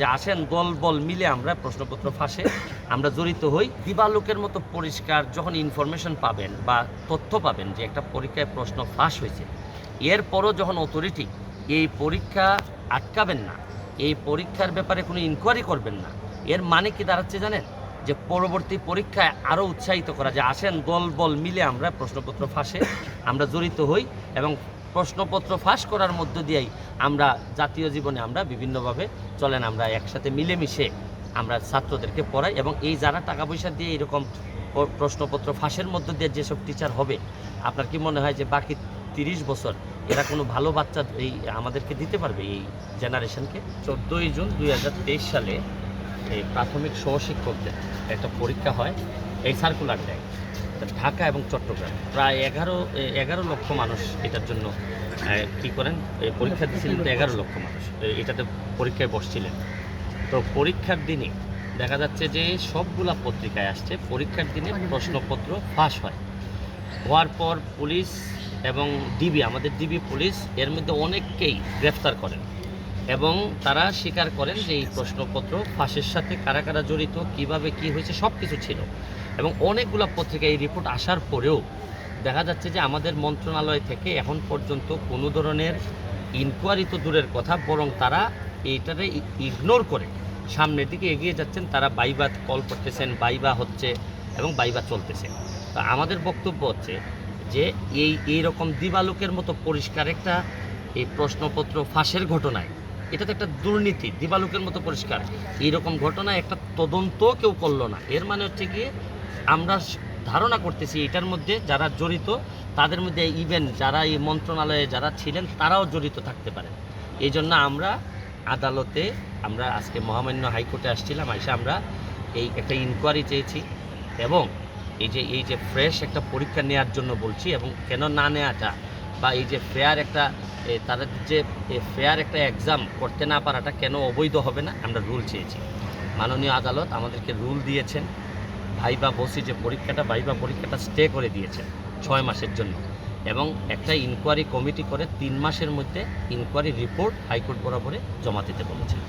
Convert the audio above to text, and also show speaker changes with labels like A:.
A: যে আসেন, দল, বল মিলে আমরা প্রশ্নপত্র ফাঁসে, আমরা জড়িত হই। দিবালোকের মতো পরিষ্কার যখন ইনফরমেশন পাবেন বা তথ্য পাবেন যে একটা পরীক্ষায় প্রশ্ন ফাঁস হয়েছে, এরপরও যখন অথরিটি এই পরীক্ষা আটকাবেন না, এই পরীক্ষার ব্যাপারে কোনো ইনকোয়ারি করবেন না, এর মানে কি দাঁড়াচ্ছে জানেন? যে পরবর্তী পরীক্ষায় আরও উৎসাহিত করা, যে আসেন, দল, বল মিলে আমরা প্রশ্নপত্র ফাঁসে, আমরা জড়িত হই এবং প্রশ্নপত্র ফাঁস করার মধ্য দিয়েই আমরা জাতীয় জীবনে আমরা বিভিন্নভাবে চলেন, আমরা একসাথে মিলেমিশে আমরা ছাত্রদেরকে পড়াই এবং এই যারা টাকা পয়সা দিয়ে এরকম প্রশ্নপত্র ফাঁসের মধ্য দিয়ে যেসব টিচার হবে, আপনার কি মনে হয় যে বাকি তিরিশ বছর এরা কোনো ভালো বাচ্চা এই আমাদেরকে দিতে পারবে এই জেনারেশনকে? চোদ্দোই জুন দু হাজার তেইশ সালে এই প্রাথমিক সহশিক্ষকদের একটা পরীক্ষা হয়, এই সার্কুলার দেয়। ঢাকা এবং চট্টগ্রাম, প্রায় এগারো এগারো লক্ষ মানুষ এটার জন্য কি করেন? পরীক্ষা দিয়েছিলেন তো এগারো লক্ষ মানুষ এটাতে পরীক্ষায় বসছিলেন। তো পরীক্ষার দিনে দেখা যাচ্ছে যে সবগুলা পত্রিকায় আসছে, পরীক্ষার দিনে প্রশ্নপত্র ফাঁস হয়। হওয়ার পর পুলিশ এবং ডিবি, আমাদের ডিবি পুলিশ এর মধ্যে অনেককেই গ্রেফতার করেন এবং তারা স্বীকার করেন যে এই প্রশ্নপত্র ফাঁসের সাথে কারা কারা জড়িত, কীভাবে কি হয়েছে সব কিছু ছিল। এবং অনেকগুলো পত্রিকায় এই রিপোর্ট আসার পরেও দেখা যাচ্ছে যে আমাদের মন্ত্রণালয় থেকে এখন পর্যন্ত কোনো ধরনের ইনকোয়ারি তো দূরের কথা, বরং তারা এইটারে ইগনোর করে। সামনের দিকে এগিয়ে যাচ্ছেন, তারা বাইবা কল করতেছেন বাইবা হচ্ছে এবং বাইবা চলতেছে। তা আমাদের বক্তব্য হচ্ছে যে এই এই রকম দিবালোকের মতো পরিষ্কার একটা এই প্রশ্নপত্র ফাঁসের ঘটনায়, এটা তো একটা দুর্নীতি, দিবালোকের মতো পরিষ্কার। এইরকম ঘটনায় একটা তদন্ত কেউ করল না। এর মানে হচ্ছে কি আমরা ধারণা করতেছি এটার মধ্যে যারা জড়িত, তাদের মধ্যে ইভেন যারা এই মন্ত্রণালয়ে যারা ছিলেন, তারাও জড়িত থাকতে পারেন এই জন্য আমরা আদালতে আমরা আজকে মহামান্য হাইকোর্টে আসছিলাম এসে আমরা এই একটা ইনকোয়ারি চেয়েছি এবং এই যে এই যে ফ্রেশ একটা পরীক্ষা নেওয়ার জন্য বলছি এবং কেন না নেওয়াটা বা এই যে ফেয়ার একটা তাদের যে ফেয়ার একটা এক্সাম করতে না পারাটা কেন অবৈধ হবে না, আমরা রুল চেয়েছি। মাননীয় আদালত আমাদেরকে রুল দিয়েছেন। ভাইবা বসি যে পরীক্ষাটা, ভাইবা পরীক্ষাটা স্টে করে দিয়েছে ছয় মাসের জন্য। এবং একটা ইনকোয়ারি কমিটি করে তিন মাসের মধ্যে ইনকোয়ারি রিপোর্ট হাইকোর্ট বরাবরে জমা দিতে বলেছেন